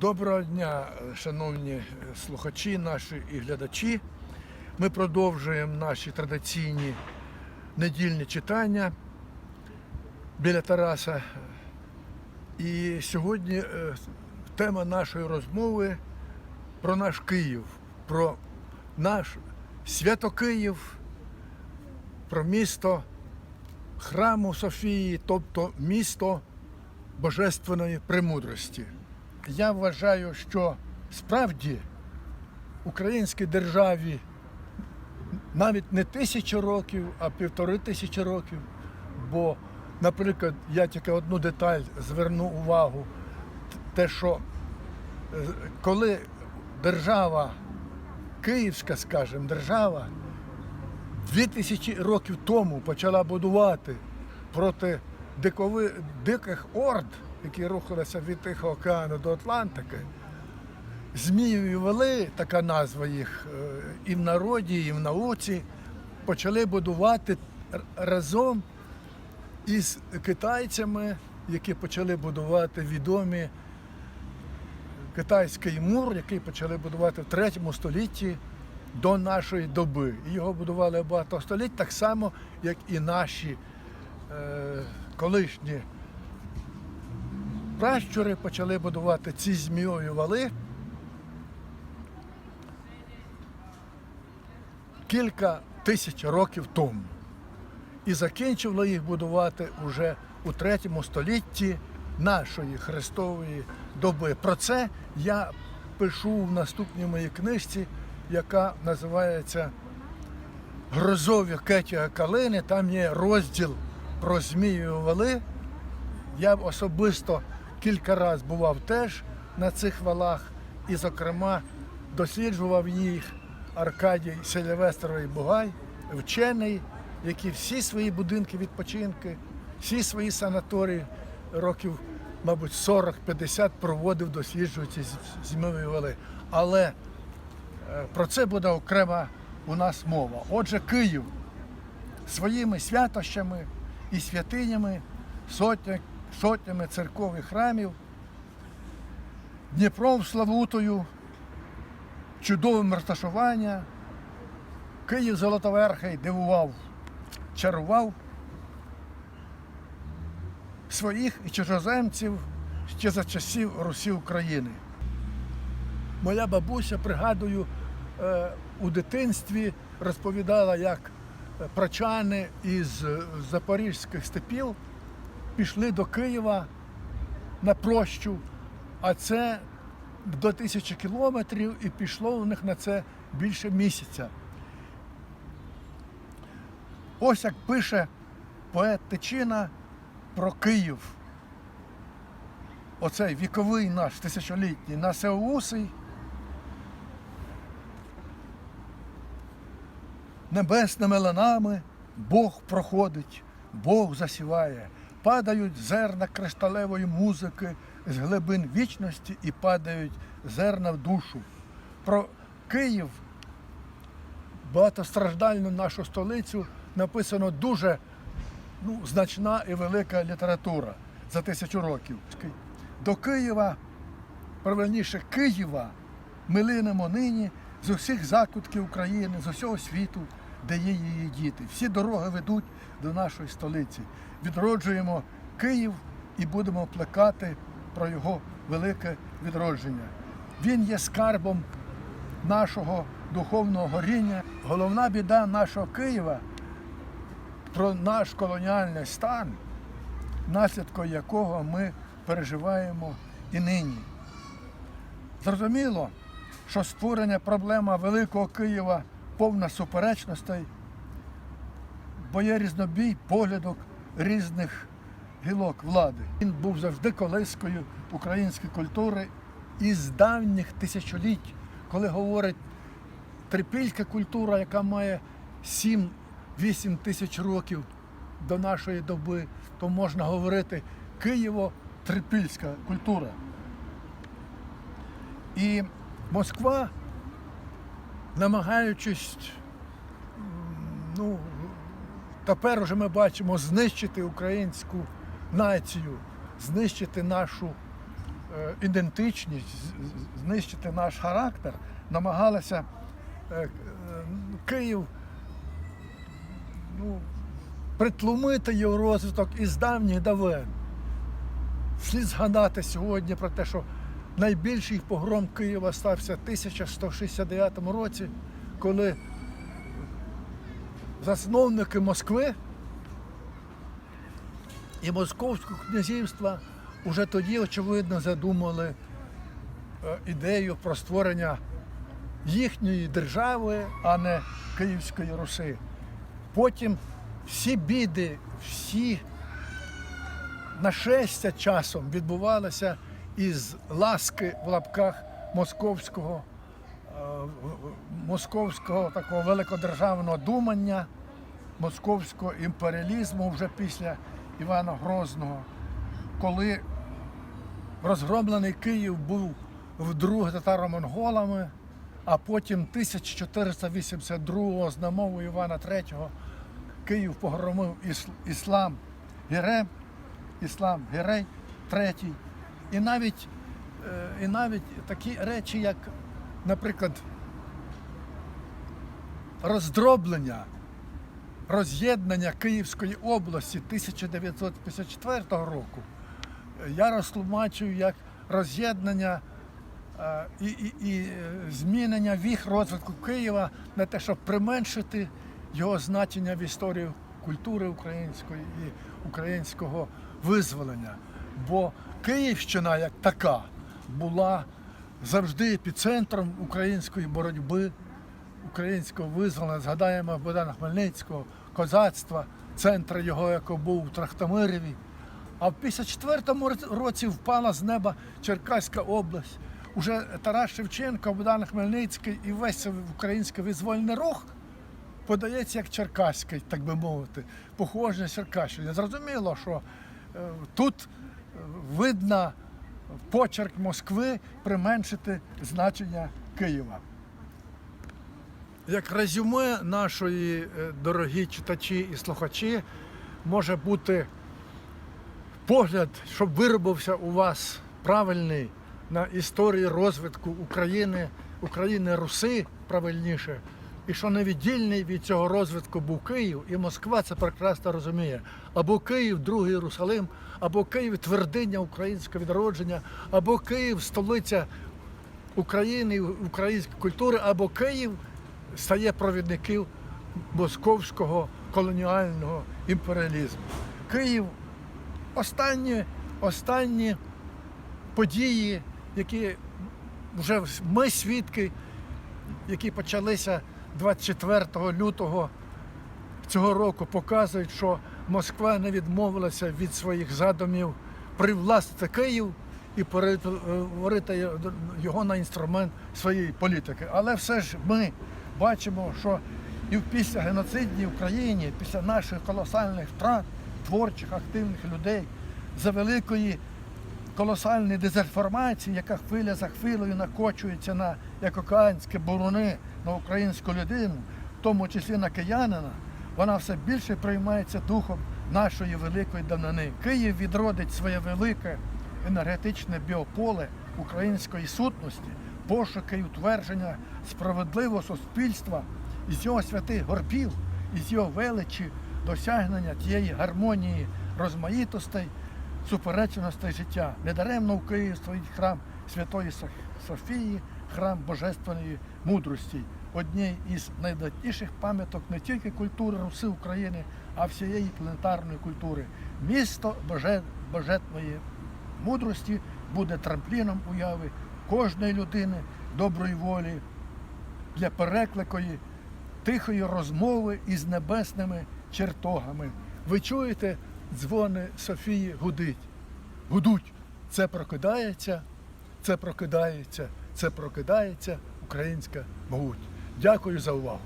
Доброго дня, шановні слухачі наші і глядачі. Ми продовжуємо наші традиційні недільні читання біля Тараса. І сьогодні е, тема нашої розмови про наш Київ, про наш Свято-Київ, про місто храму Софії, тобто місто божественної премудрості. Я вважаю, що справді українській державі навіть не тисячу років, а півтори тисячі років. Бо, наприклад, я тільки одну деталь зверну увагу, те, що е, коли держава, київська, скажімо, держава, дві тисячі років тому почала будувати проти дикови, диких орд, які рухалися від Тихого океану до Атлантики, Змієві вели, така назва їх, е, і в народі, і в науці, почали будувати разом із китайцями, які почали будувати відомі китайський мур, який почали будувати в третьому столітті до нашої доби. Його будували багато століть, так само, як і наші е, колишні пращури почали будувати ці змійові вали. Кілька тисяч років тому. І закінчили їх будувати уже у третьому столітті нашої Христової доби. Про це я пишу в наступній моїй книжці, яка називається Грозові Кетія Калини. Там є розділ про Змію вали. Я особисто кілька разів бував теж на цих валах і, зокрема, досліджував їх Аркадій Селівестровий Бугай, вчений, який всі свої будинки відпочинки, всі свої санаторії років, мабуть, 40-50 проводив, досліджуючи з- зимові вали. Але е, про це буде окрема у нас мова. Отже, Київ своїми святощами і святинями, сотня, сотнями церков і храмів, Дніпром Славутою, чудовим розташування. Київ Золотоверхий дивував, чарував своїх і чужоземців ще за часів Русі України. Моя бабуся, пригадую, е, у дитинстві розповідала, як прачани із запорізьких степів пішли до Києва на прощу, а це до тисячі кілометрів і пішло у них на це більше місяця. Ось як пише поет Тичина про Київ. Оцей віковий наш тисячолітній Насеусий. Небесними ланами Бог проходить, Бог засіває, падають зерна кришталевої музики з глибин вічності і падають зерна в душу. Про Київ, багатостраждальну нашу столицю, написано дуже ну, значна і велика література за тисячу років. До Києва, правильніше Києва, ми линемо нині з усіх закутків України, з усього світу, де є її діти. Всі дороги ведуть до нашої столиці. Відроджуємо Київ і будемо плекати про його велике відродження. Він є скарбом нашого духовного горіння. Головна біда нашого Києва про наш колоніальний стан, наслідком якого ми переживаємо і нині. Зрозуміло, що створення проблема Великого Києва повна суперечностей, бо є різнобій поглядок різних гілок влади. Він був завжди колискою української культури із давніх тисячоліть, коли говорить трипільська культура, яка має 7-8 тисяч років до нашої доби, то можна говорити Києво-трипільська культура. І Москва, намагаючись, ну, тепер уже ми бачимо знищити українську націю, знищити нашу е, ідентичність, знищити наш характер, намагалися е, е, Київ ну, притлумити його розвиток із давніх давен. Слід згадати сьогодні про те, що найбільший погром Києва стався в 1169 році, коли засновники Москви і Московського князівства вже тоді, очевидно, задумали е, ідею про створення їхньої держави, а не Київської Руси. Потім всі біди, всі нашестя часом відбувалося із ласки в лапках московського, е, московського такого великодержавного думання, московського імперіалізму вже після Івана Грозного, коли розгромлений Київ був вдруге татаро-монголами, а потім 1482 з намовою Івана III Київ погромив іслам Герем, іслам Герей третій. І навіть, е, і навіть такі речі, як, наприклад, роздроблення, роз'єднання Київської області 1954 року, е, я розтлумачую як роз'єднання е, і, і, і змінення віх розвитку Києва на те, щоб применшити його значення в історії культури української і українського визволення. Бо Київщина як така була завжди епіцентром української боротьби, українського визволення. Згадаємо Богдана Хмельницького, козацтва, центр його, який був у Трахтамирові. А в 54-му році впала з неба Черкаська область. Уже Тарас Шевченко, Богдан Хмельницький і весь український визвольний рух подається як черкаський, так би мовити, похоже на Черкащині. Зрозуміло, що е, тут видно почерк Москви применшити значення Києва. Як резюме нашої е, дорогі читачі і слухачі може бути погляд, щоб виробився у вас правильний на історії розвитку України, України Руси правильніше, і що невіддільний від цього розвитку був Київ, і Москва це прекрасно розуміє. Або Київ, другий Єрусалим, або Київ твердиня українського відродження, або Київ столиця України, української культури, або Київ стає провідників московського колоніального імперіалізму. Київ останні, останні події, які вже ми свідки, які почалися 24 лютого цього року, показують, що Москва не відмовилася від своїх задумів привластити Київ і перетворити його на інструмент своєї політики. Але все ж ми бачимо, що і після геноцидній Україні, після наших колосальних втрат творчих, активних людей, за великої колосальної дезінформації, яка хвиля за хвилею накочується на як океанські буруни на українську людину, в тому числі на киянина, вона все більше приймається духом нашої великої давнини. Київ відродить своє велике енергетичне біополе української сутності, пошуки і утвердження справедливого суспільства із його святих горбів, із його величі, досягнення тієї гармонії розмаїтостей, суперечностей життя. Недаремно в Києві стоїть храм Святої Софії, храм Божественної мудрості, однієї із найдатніших пам'яток не тільки культури Руси України, а всієї планетарної культури. Місто Божественної мудрості буде трампліном уяви кожної людини доброї волі для перекликої тихої розмови із небесними чертогами. Ви чуєте, дзвони Софії гудить. Гудуть. Це прокидається, це прокидається, це прокидається українська могуть. Дякую за увагу.